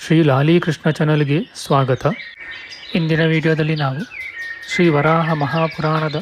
ಶ್ರೀ ಲಾಲೀಕೃಷ್ಣ ಚಾನಲ್ಗೆ ಸ್ವಾಗತ. ಇಂದಿನ ವಿಡಿಯೋದಲ್ಲಿ ನಾವು ಶ್ರೀ ವರಾಹ ಮಹಾಪುರಾಣದ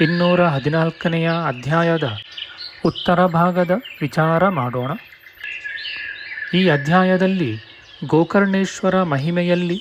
ಇನ್ನೂರ ಹದಿನಾಲ್ಕನೆಯ ಅಧ್ಯಾಯದ ಉತ್ತರ ಭಾಗದ ವಿಚಾರ ಮಾಡೋಣ. ಈ ಅಧ್ಯಾಯದಲ್ಲಿ ಗೋಕರ್ಣೇಶ್ವರ ಮಹಿಮೆಯಲ್ಲಿ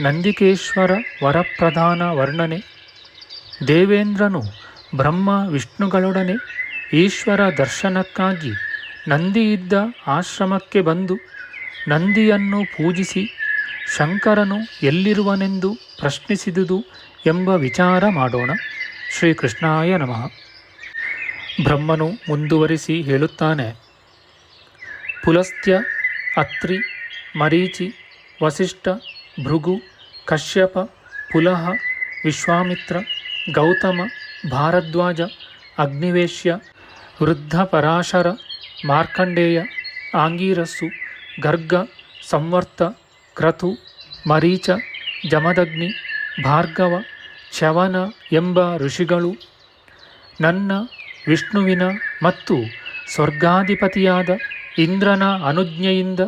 ನಂದಿಕೇಶ್ವರ ವರಪ್ರಧಾನ ವರ್ಣನೆ, ದೇವೇಂದ್ರನು ಬ್ರಹ್ಮ ವಿಷ್ಣುಗಳೊಡನೆ ಈಶ್ವರ ದರ್ಶನಕ್ಕಾಗಿ ನಂದಿಯಿದ್ದ ಆಶ್ರಮಕ್ಕೆ ಬಂದು ನಂದಿಯನ್ನು ಪೂಜಿಸಿ ಶಂಕರನು ಎಲ್ಲಿರುವನೆಂದು ಪ್ರಶ್ನಿಸಿದುದು ಎಂಬ ವಿಚಾರ ಮಾಡೋಣ. ಶ್ರೀಕೃಷ್ಣಾಯ ನಮಃ. ಬ್ರಹ್ಮನು ಮುಂದುವರಿಸಿ ಹೇಳುತ್ತಾನೆ. ಪುಲಸ್ತ್ಯ, ಅತ್ರಿ, ಮರೀಚಿ, ವಸಿಷ್ಠ, ಭೃಗು, ಕಶ್ಯಪ, ಪುಲಹ, ವಿಶ್ವಾಮಿತ್ರ, ಗೌತಮ, ಭಾರದ್ವಾಜ, ಅಗ್ನಿವೇಶ್ಯ ವೃದ್ಧ ಪರಾಶರ ಮಾರ್ಕಂಡೇಯ, ಆಂಗೀರಸ್ಸು ಗರ್ಗ, ಸಂವರ್ತ, ಕ್ರತು, ಮರೀಚ, ಜಮದಗ್ನಿ, ಭಾರ್ಗವ ಚವನ ಎಂಬ ಋಷಿಗಳು ನನ್ನ, ವಿಷ್ಣುವಿನ ಮತ್ತು ಸ್ವರ್ಗಾಧಿಪತಿಯಾದ ಇಂದ್ರನ ಅನುಜ್ಞೆಯಿಂದ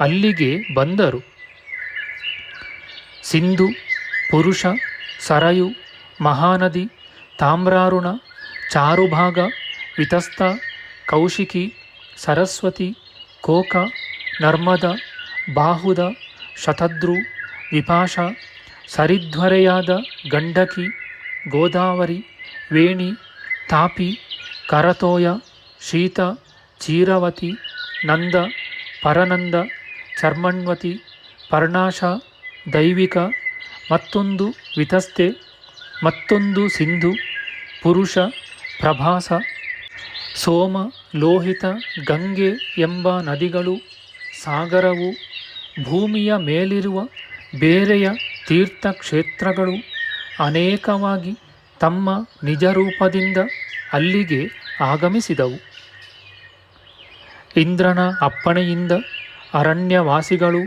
ಅಲ್ಲಿಗೆ ಬಂದರು. ಸಿಂಧು, ಪುರುಷ, ಸರಯು, ಮಹಾನದಿ, ತಾಮ್ರಾರುಣ, ಚಾರುಭಾಗ ವಿತಸ್ತ ಕೌಶಿಕಿ, ಸರಸ್ವತಿ, ಕೋಕ ನರ್ಮದ, ಬಾಹುದ, ಶತದ್ರು, ವಿಪಾಶ, ಸರಿಧ್ವರೆಯಾದ ಗಂಡಕಿ, ಗೋದಾವರಿ, ವೇಣಿ, ತಾಪಿ, ಕರತೋಯ, ಶೀತ, ಚೀರವತಿ, ನಂದ, ಪರನಂದ, ಚರ್ಮಣ್ವತಿ, ಪರ್ಣಾಶ, ದೈವಿಕ, ಮತ್ತೊಂದು ವಿತಸ್ತೆ, ಮತ್ತೊಂದು ಸಿಂಧು, ಪುರುಷ, ಪ್ರಭಾಸ, ಸೋಮ, ಲೋಹಿತ, ಗಂಗೆ ಎಂಬ ನದಿಗಳು ಸಾಗರವು ಭೂಮಿಯ ಮೇಲಿರುವ ಬೇರೆಯ ತೀರ್ಥಕ್ಷೇತ್ರಗಳು ಅನೇಕವಾಗಿ ತಮ್ಮ ನಿಜರೂಪದಿಂದ ಅಲ್ಲಿಗೆ ಆಗಮಿಸಿದವು. ಇಂದ್ರನ ಅಪ್ಪಣೆಯಿಂದ ಅರಣ್ಯವಾಸಿಗಳು,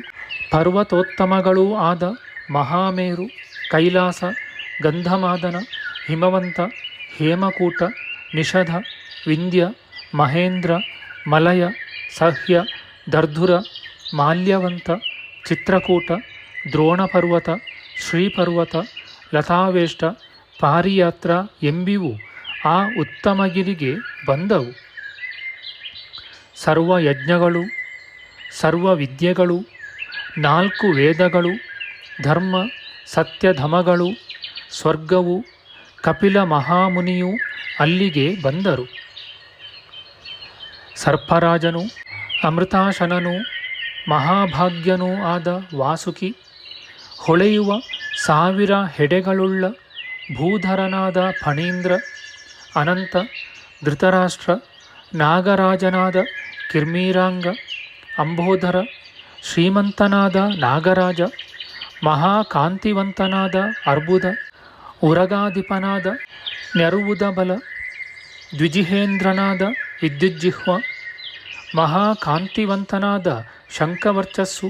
ಪರ್ವತೋತ್ತಮಗಳೂ ಆದ ಮಹಾಮೇರು, ಕೈಲಾಸ, ಗಂಧಮಾದನ, ಹಿಮವಂತ, ಹೇಮಕೂಟ, ನಿಷಧ, ವಿಂಧ್ಯ, ಮಹೇಂದ್ರ, ಮಲಯ, ಸಹ್ಯ ದರ್ಧುರ, ಮಾಲ್ಯವಂತ, ಚಿತ್ರಕೂಟ, ದ್ರೋಣಪರ್ವತ, ಶ್ರೀಪರ್ವತ, ಲತಾವೇಷ್ಟ, ಪಾರಿಯಾತ್ರ ಎಂಬಿವು ಆ ಉತ್ತಮಗಿರಿಗೆ ಬಂದವು. ಸರ್ವ ಯಜ್ಞಗಳು ಸರ್ವ ವಿದ್ಯೆಗಳು ನಾಲ್ಕು ವೇದಗಳು, ಧರ್ಮ, ಸತ್ಯಧಮಗಳು, ಸ್ವರ್ಗವು, ಕಪಿಲ ಮಹಾಮುನಿಯು ಅಲ್ಲಿಗೆ ಬಂದರು. ಸರ್ಪರಾಜನು ಅಮೃತಾಶನನು ಮಹಾಭಾಗ್ಯನೂ ಆದ ವಾಸುಕಿ ಹೊಳೆಯುವ ಸಾವಿರ ಹೆಡೆಗಳುಳ್ಳ ಭೂಧರನಾದ ಫಣೀಂದ್ರ, ಅನಂತ ಧೃತರಾಷ್ಟ್ರ, ನಾಗರಾಜನಾದ ಕಿರ್ಮೀರಾಂಗ, ಅಂಬೋಧರ, ಶ್ರೀಮಂತನಾದ ನಾಗರಾಜ, ಮಹಾಕಾಂತಿವಂತನಾದ ಅರ್ಬುದ, ಉರಗಾಧಿಪನಾದ ನೆರುವುದ ಬಲ ದ್ವಿಜಿಹೇಂದ್ರನಾದ ವಿದ್ಯುಜ್ಜಿಹ್ವ ಮಹಾಕಾಂತಿವಂತನಾದ ಶಂಖವರ್ಚಸ್ಸು,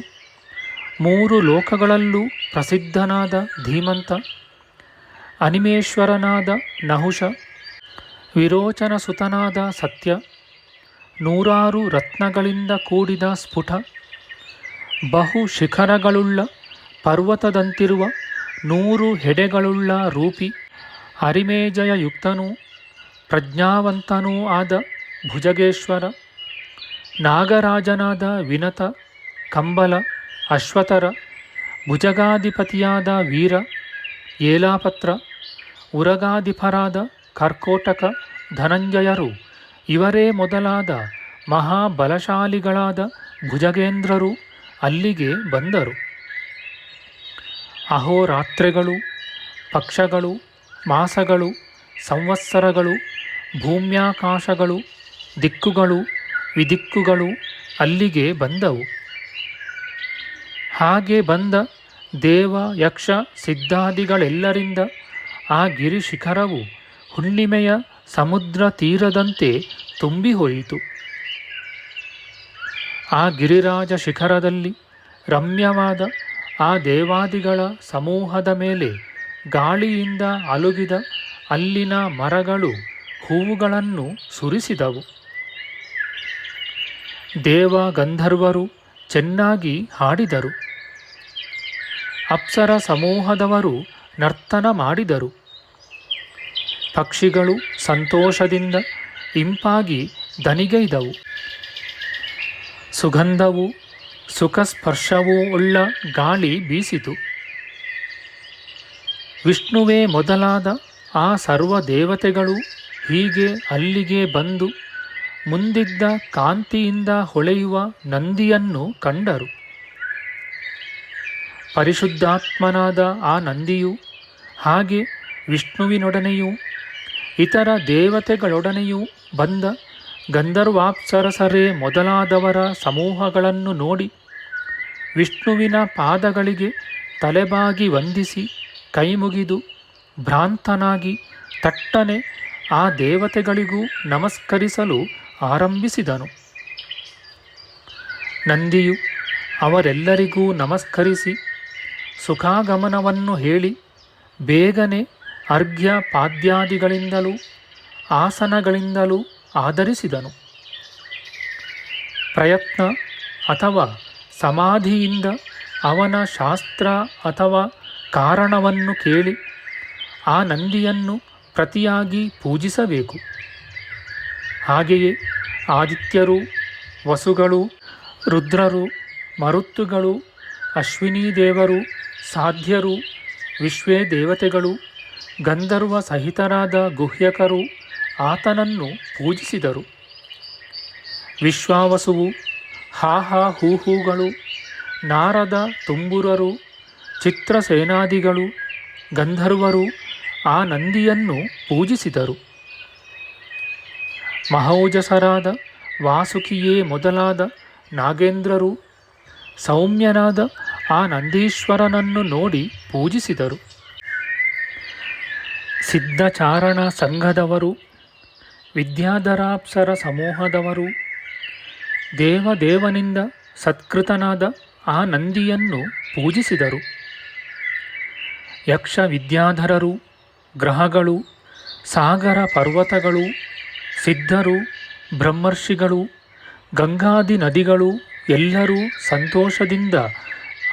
ಮೂರು ಲೋಕಗಳಲ್ಲೂ ಪ್ರಸಿದ್ಧನಾದ ಧೀಮಂತ, ಅನಿಮೇಶ್ವರನಾದ ನಹುಷ ವಿರೋಚನ ಸುತನಾದ ಸತ್ಯ, ನೂರಾರು ರತ್ನಗಳಿಂದ ಕೂಡಿದ ಸ್ಫುಟ, ಬಹು ಶಿಖರಗಳುಳ್ಳ ಪರ್ವತದಂತಿರುವ ನೂರು ಹೆಡೆಗಳುಳ್ಳ ರೂಪಿ ಹರಿಮೇಜಯಯುಕ್ತನೂ ಪ್ರಜ್ಞಾವಂತನೂ ಆದ ಭುಜಗೇಶ್ವರ. ನಾಗರಾಜನಾದ ವಿನತ, ಕಂಬಲ ಅಶ್ವತರ ಭುಜಗಾಧಿಪತಿಯಾದ ವೀರ, ಏಲಾಪತ್ರ, ಉರಗಾಧಿಪರಾದ ಕರ್ಕೋಟಕ, ಧನಂಜಯರು, ಇವರೇ ಮೊದಲಾದ ಮಹಾಬಲಶಾಲಿಗಳಾದ ಭುಜಗೇಂದ್ರರು ಅಲ್ಲಿಗೆ ಬಂದರು. ಅಹೋರಾತ್ರೆಗಳು, ಪಕ್ಷಗಳು, ಮಾಸಗಳು, ಸಂವತ್ಸರಗಳು, ಭೂಮ್ಯಾಕಾಶಗಳು, ದಿಕ್ಕುಗಳು ವಿದಿಕ್ಕುಗಳು ಅಲ್ಲಿಗೆ ಬಂದವು. ಹಾಗೆ ಬಂದ ದೇವ, ಯಕ್ಷ, ಸಿದ್ಧಾದಿಗಳೆಲ್ಲರಿಂದ ಆ ಗಿರಿ ಶಿಖರವು ಹುಣ್ಣಿಮೆಯ ಸಮುದ್ರ ತೀರದಂತೆ ತುಂಬಿ ಹೋಯಿತು ಆ ಗಿರಿರಾಜ ಶಿಖರದಲ್ಲಿ ರಮ್ಯವಾದ ಆ ದೇವಾದಿಗಳ ಸಮೂಹದ ಮೇಲೆ ಗಾಳಿಯಿಂದ ಅಲುಗಿದ ಅಲ್ಲಿನ ಮರಗಳು ಹೂವುಗಳನ್ನು ಸುರಿಸಿದವು. ದೇವ ಗಂಧರ್ವರು ಚೆನ್ನಾಗಿ ಹಾಡಿದರು. ಅಪ್ಸರ ಸಮೂಹದವರು ನರ್ತನ ಮಾಡಿದರು. ಪಕ್ಷಿಗಳು ಸಂತೋಷದಿಂದ ಇಂಪಾಗಿ ದನಿಗೈದವು. ಸುಗಂಧವು ಸುಖಸ್ಪರ್ಶವೂ ಉಳ್ಳ ಗಾಳಿ ಬೀಸಿತು. ವಿಷ್ಣುವೇ ಮೊದಲಾದ ಆ ಸರ್ವ ದೇವತೆಗಳು ಹೀಗೆ ಅಲ್ಲಿಗೆ ಬಂದು ಮುಂದಿದ್ದ ಕಾಂತಿಯಿಂದ ಹೊಳೆಯುವ ನಂದಿಯನ್ನು ಕಂಡರು. ಪರಿಶುದ್ಧಾತ್ಮನಾದ ಆ ನಂದಿಯು, ಹಾಗೆ ವಿಷ್ಣುವಿನೊಡನೆಯೂ, ಇತರ ದೇವತೆಗಳೊಡನೆಯೂ ಬಂದ ಗಂಧರ್ವಾಪ್ಸರಸರೇ ಮೊದಲಾದವರ ಸಮೂಹಗಳನ್ನು ನೋಡಿ, ವಿಷ್ಣುವಿನ ಪಾದಗಳಿಗೆ ತಲೆಬಾಗಿ ವಂದಿಸಿ ಕೈಮುಗಿದು ಭ್ರಾಂತನಾಗಿ ತಟ್ಟನೆ ಆ ದೇವತೆಗಳಿಗೂ ನಮಸ್ಕರಿಸಲು ಆರಂಭಿಸಿದನು. ನಂದಿಯು ಅವರೆಲ್ಲರಿಗೂ ನಮಸ್ಕರಿಸಿ ಸುಖಾಗಮನವನ್ನು ಹೇಳಿ ಬೇಗನೆ ಅರ್ಘ್ಯ ಪಾದ್ಯಾದಿಗಳಿಂದಲೂ ಆಸನಗಳಿಂದಲೂ ಆಧರಿಸಿದನು. ಪ್ರಯತ್ನ ಅಥವಾ ಸಮಾಧಿಯಿಂದ ಅವನ ಶಾಸ್ತ್ರ ಅಥವಾ ಕಾರಣವನ್ನು ಕೇಳಿ ಆ ನಂದಿಯನ್ನು ಪ್ರತಿಯಾಗಿ ಪೂಜಿಸಬೇಕು. ಹಾಗೆಯೇ ಆದಿತ್ಯರು, ವಸುಗಳು, ರುದ್ರರು, ಮರುತ್ತುಗಳು, ಅಶ್ವಿನಿ ದೇವರು, ಸಾಧ್ಯರು, ವಿಶ್ವೇ ದೇವತೆಗಳು, ಗಂಧರ್ವ ಸಹಿತರಾದ ಗುಹ್ಯಕರು ಆತನನ್ನು ಪೂಜಿಸಿದರು. ವಿಶ್ವಾವಸುವು ಹಾ ಹಾ ಹೂ ಹೂಗಳು ನಾರದ ತುಂಬುರರು, ಚಿತ್ರಸೇನಾದಿಗಳು, ಗಂಧರ್ವರು ಆ ನಂದಿಯನ್ನು ಪೂಜಿಸಿದರು. ಮಹೌಜಸರಾದ ವಾಸುಕಿಯೇ ಮೊದಲಾದ ನಾಗೇಂದ್ರರು ಸೌಮ್ಯನಾದ ಆ ನಂದೀಶ್ವರನನ್ನು ನೋಡಿ ಪೂಜಿಸಿದರು. ಸಿದ್ಧಚಾರಣ ಸಂಘದವರು, ವಿದ್ಯಾಧರಾಪ್ಸರ ಸಮೂಹದವರು, ದೇವದೇವನಿಂದ ಸತ್ಕೃತನಾದ ಆ ನಂದಿಯನ್ನು ಪೂಜಿಸಿದರು. ಯಕ್ಷ ವಿದ್ಯಾಧರರು ಗ್ರಹಗಳು, ಸಾಗರ ಪರ್ವತಗಳು ಸಿದ್ಧರು, ಬ್ರಹ್ಮರ್ಷಿಗಳು, ಗಂಗಾದಿ ನದಿಗಳು ಎಲ್ಲರೂ ಸಂತೋಷದಿಂದ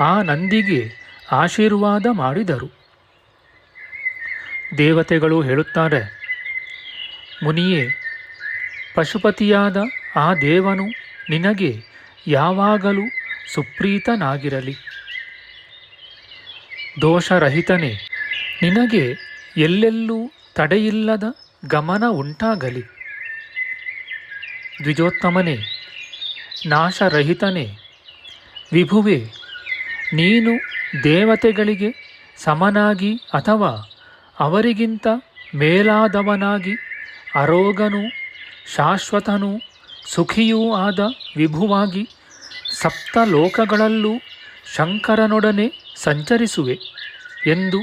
ಆ ನಂದಿಗೆ ಆಶೀರ್ವಾದ ಮಾಡಿದರು. ದೇವತೆಗಳು ಹೇಳುತ್ತಾರೆ, ಮುನಿಯೇ, ಪಶುಪತಿಯಾದ ಆ ದೇವನು ನಿನಗೆ ಯಾವಾಗಲೂ ಸುಪ್ರೀತನಾಗಿರಲಿ. ದೋಷರಹಿತನೇ, ನಿನಗೆ ಎಲ್ಲೆಲ್ಲೂ ತಡೆಯಿಲ್ಲದ ಗಮನ ಉಂಟಾಗಲಿ. ದ್ವಿಜೋತ್ತಮನೇ, ನಾಶರಹಿತನೇ. ವಿಭುವೆ, ನೀನು ದೇವತೆಗಳಿಗೆ ಸಮನಾಗಿ ಅಥವಾ ಅವರಿಗಿಂತ ಮೇಲಾದವನಾಗಿ ಅರೋಗನೂ ಶಾಶ್ವತನೂ ಸುಖಿಯೂ ಆದ ವಿಭುವಾಗಿ ಸಪ್ತ ಲೋಕಗಳಲ್ಲೂ ಶಂಕರನೊಡನೆ ಸಂಚರಿಸುವೆ ಎಂದು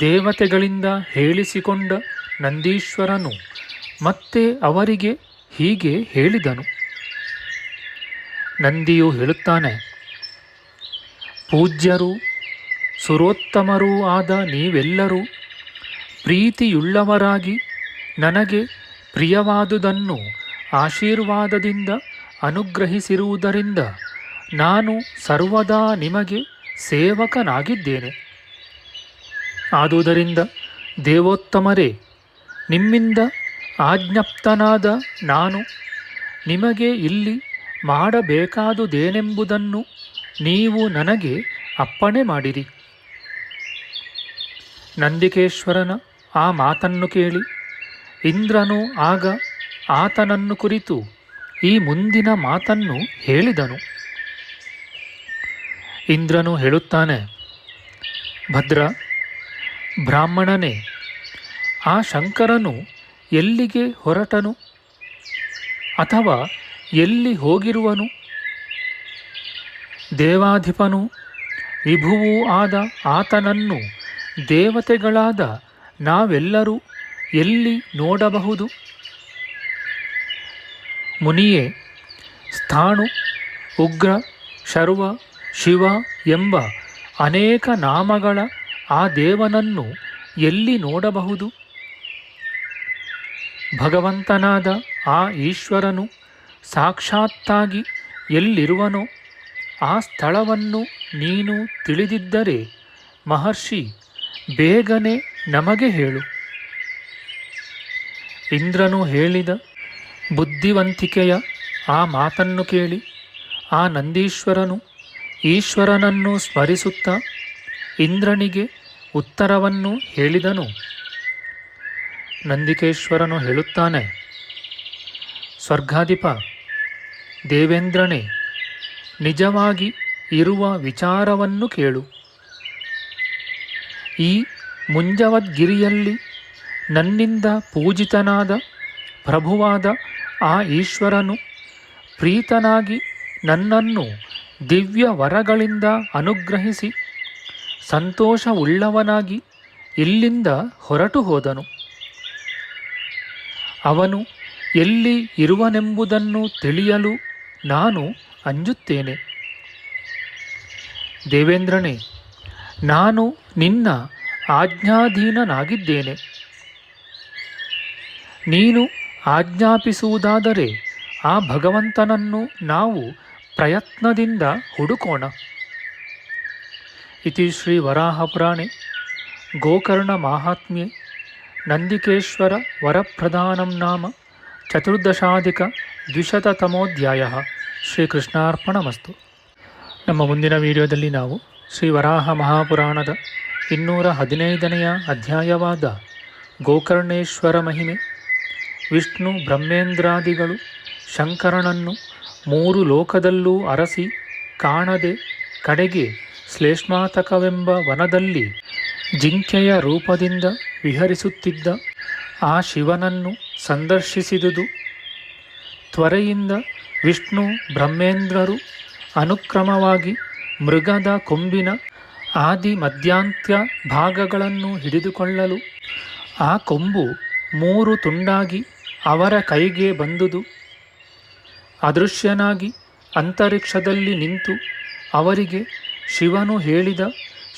ದೇವತೆಗಳಿಂದ ಹೇಳಿಸಿಕೊಂಡ ನಂದೀಶ್ವರನು ಮತ್ತೆ ಅವರಿಗೆ ಹೀಗೆ ಹೇಳಿದನು. ನಂದಿಯು ಹೇಳುತ್ತಾನೆ, ಪೂಜ್ಯರು, ಸುರೋತ್ತಮರೂ ಆದ ನೀವೆಲ್ಲರೂ ಪ್ರೀತಿಯುಳ್ಳವರಾಗಿ ನನಗೆ ಪ್ರಿಯವಾದುದನ್ನು ಆಶೀರ್ವಾದದಿಂದ ಅನುಗ್ರಹಿಸಿರುವುದರಿಂದ ನಾನು ಸರ್ವದಾ ನಿಮಗೆ ಸೇವಕನಾಗಿದ್ದೇನೆ. ಆದುದರಿಂದ ದೇವೋತ್ತಮರೇ, ನಿಮ್ಮಿಂದ ಆಜ್ಞಪ್ತನಾದ ನಾನು ನಿಮಗೆ ಇಲ್ಲಿ ಮಾಡಬೇಕಾದುದೇನೆಂಬುದನ್ನು ನೀವು ನನಗೆ ಅಪ್ಪಣೆ ಮಾಡಿರಿ. ನಂದಿಕೇಶ್ವರನ ಆ ಮಾತನ್ನು ಕೇಳಿ ಇಂದ್ರನು ಆಗ ಆತನನ್ನು ಕುರಿತು ಈ ಮುಂದಿನ ಮಾತನ್ನು ಹೇಳಿದನು. ಇಂದ್ರನು ಹೇಳುತ್ತಾನೆ, ಭದ್ರ, ಬ್ರಾಹ್ಮಣನೇ, ಆ ಶಂಕರನು ಎಲ್ಲಿಗೆ ಹೊರಟನು? ಅಥವಾ ಎಲ್ಲಿ ಹೋಗಿರುವನು? ದೇವಾಧಿಪನು, ವಿಭುವೂ ಆದ ಆತನನ್ನು ದೇವತೆಗಳಾದ ನಾವೆಲ್ಲರೂ ಎಲ್ಲಿ ನೋಡಬಹುದು? ಮುನಿಯೇ, ಸ್ಥಾಣು, ಉಗ್ರ, ಶರ್ವ, ಶಿವ ಎಂಬ ಅನೇಕ ನಾಮಗಳ ಆ ದೇವನನ್ನು ಎಲ್ಲಿ ನೋಡಬಹುದು? ಭಗವಂತನಾದ ಆ ಈಶ್ವರನು ಸಾಕ್ಷಾತ್ತಾಗಿ ಎಲ್ಲಿರುವನೋ ಆ ಸ್ಥಳವನ್ನು ನೀನು ತಿಳಿದಿದ್ದರೆ ಮಹರ್ಷಿ ಬೇಗನೆ ನಮಗೆ ಹೇಳು. ಇಂದ್ರನು ಹೇಳಿದ ಬುದ್ಧಿವಂತಿಕೆಯ ಆ ಮಾತನ್ನು ಕೇಳಿ ಆ ನಂದೀಶ್ವರನು ಈಶ್ವರನನ್ನು ಸ್ಮರಿಸುತ್ತಾ ಇಂದ್ರನಿಗೆ ಉತ್ತರವನ್ನು ಹೇಳಿದನು. ನಂದಿಕೇಶ್ವರನು ಹೇಳುತ್ತಾನೆ, ಸ್ವರ್ಗಾಧಿಪ, ದೇವೇಂದ್ರನೇ, ನಿಜವಾಗಿ ಇರುವ ವಿಚಾರವನ್ನು ಕೇಳು. ಈ ಮುಂಜವದ್ಗಿರಿಯಲ್ಲಿ ನನ್ನಿಂದ ಪೂಜಿತನಾದ ಪ್ರಭುವಾದ ಆ ಈಶ್ವರನು ಪ್ರೀತನಾಗಿ ನನ್ನನ್ನು ದಿವ್ಯ ವರಗಳಿಂದ ಅನುಗ್ರಹಿಸಿ ಸಂತೋಷವುಳ್ಳವನಾಗಿ ಇಲ್ಲಿಂದ ಹೊರಟು ಹೋದನು. ಅವನು ಎಲ್ಲಿ ಇರುವನೆಂಬುದನ್ನು ತಿಳಿಯಲು ನಾನು ಅಂಜುತ್ತೇನೆ. ದೇವೇಂದ್ರನೇ, ನಾನು ನಿನ್ನ ಆಜ್ಞಾಧೀನನಾಗಿದ್ದೇನೆ. ನೀನು ಆಜ್ಞಾಪಿಸುವುದಾದರೆ ಆ ಭಗವಂತನನ್ನು ನಾವು ಪ್ರಯತ್ನದಿಂದ ಹುಡುಕೋಣ. ಇತಿ ಶ್ರೀ ವರಾಹಪುರಾಣೆ ಗೋಕರ್ಣ ಮಾಹಾತ್ಮ್ಯೆ. ನಂದಿಕೇಶ್ವರ ವರಪ್ರಧಾನಂ ನಾಮ ಚತುರ್ದಶಾಧಿಕ ದ್ವಿಶತತಮೋಧ್ಯಾಯ ಶ್ರೀಕೃಷ್ಣಾರ್ಪಣಮಸ್ತು. ನಮ್ಮ ಮುಂದಿನ ವಿಡಿಯೋದಲ್ಲಿ ನಾವು ಶ್ರೀ ವರಾಹ ಮಹಾಪುರಾಣದ ಇನ್ನೂರ ಹದಿನೈದನೆಯ ಅಧ್ಯಾಯವಾದ ಗೋಕರ್ಣೇಶ್ವರ ಮಹಿಮೆ, ವಿಷ್ಣು ಬ್ರಹ್ಮೇಂದ್ರಾದಿಗಳು ಶಂಕರನನ್ನು ಮೂರು ಲೋಕದಲ್ಲೂ ಅರಸಿ ಕಾಣದೆ ಕಡೆಗೆ ಶ್ಲೇಷ್ಮಾತಕವೆಂಬ ವನದಲ್ಲಿ ಜಿಂಕೆಯ ರೂಪದಿಂದ ವಿಹರಿಸುತ್ತಿದ್ದ ಆ ಶಿವನನ್ನು ಸಂದರ್ಶಿಸಿದುದು. ತ್ವರೆಯಿಂದ ವಿಷ್ಣು ಬ್ರಹ್ಮೇಂದ್ರರು ಅನುಕ್ರಮವಾಗಿ ಮೃಗದ ಕೊಂಬಿನ ಆದಿ ಮಧ್ಯಾಂತ್ಯ ಭಾಗಗಳನ್ನು ಹಿಡಿದುಕೊಳ್ಳಲು ಆ ಕೊಂಬು ಮೂರು ತುಂಡಾಗಿ ಅವರ ಕೈಗೆ ಬಂದುದು. ಅದೃಶ್ಯನಾಗಿ ಅಂತರಿಕ್ಷದಲ್ಲಿ ನಿಂತು ಅವರಿಗೆ ಶಿವನು ಹೇಳಿದ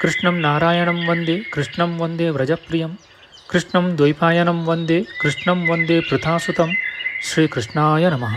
ಕೃಷ್ಣಂ ನಾರಾಯಣಂ ವಂದೇ ಕೃಷ್ಣಂ ವಂದೇ ವ್ರಜಪ್ರಿಯಂ ಕೃಷ್ಣಂ ದ್ವೈಪಾಯನಂ ವಂದೇ ಕೃಷ್ಣಂ ವಂದೇ ಪೃಥಾಸುತಂ ಶ್ರೀಕೃಷ್ಣಾಯ ನಮಃ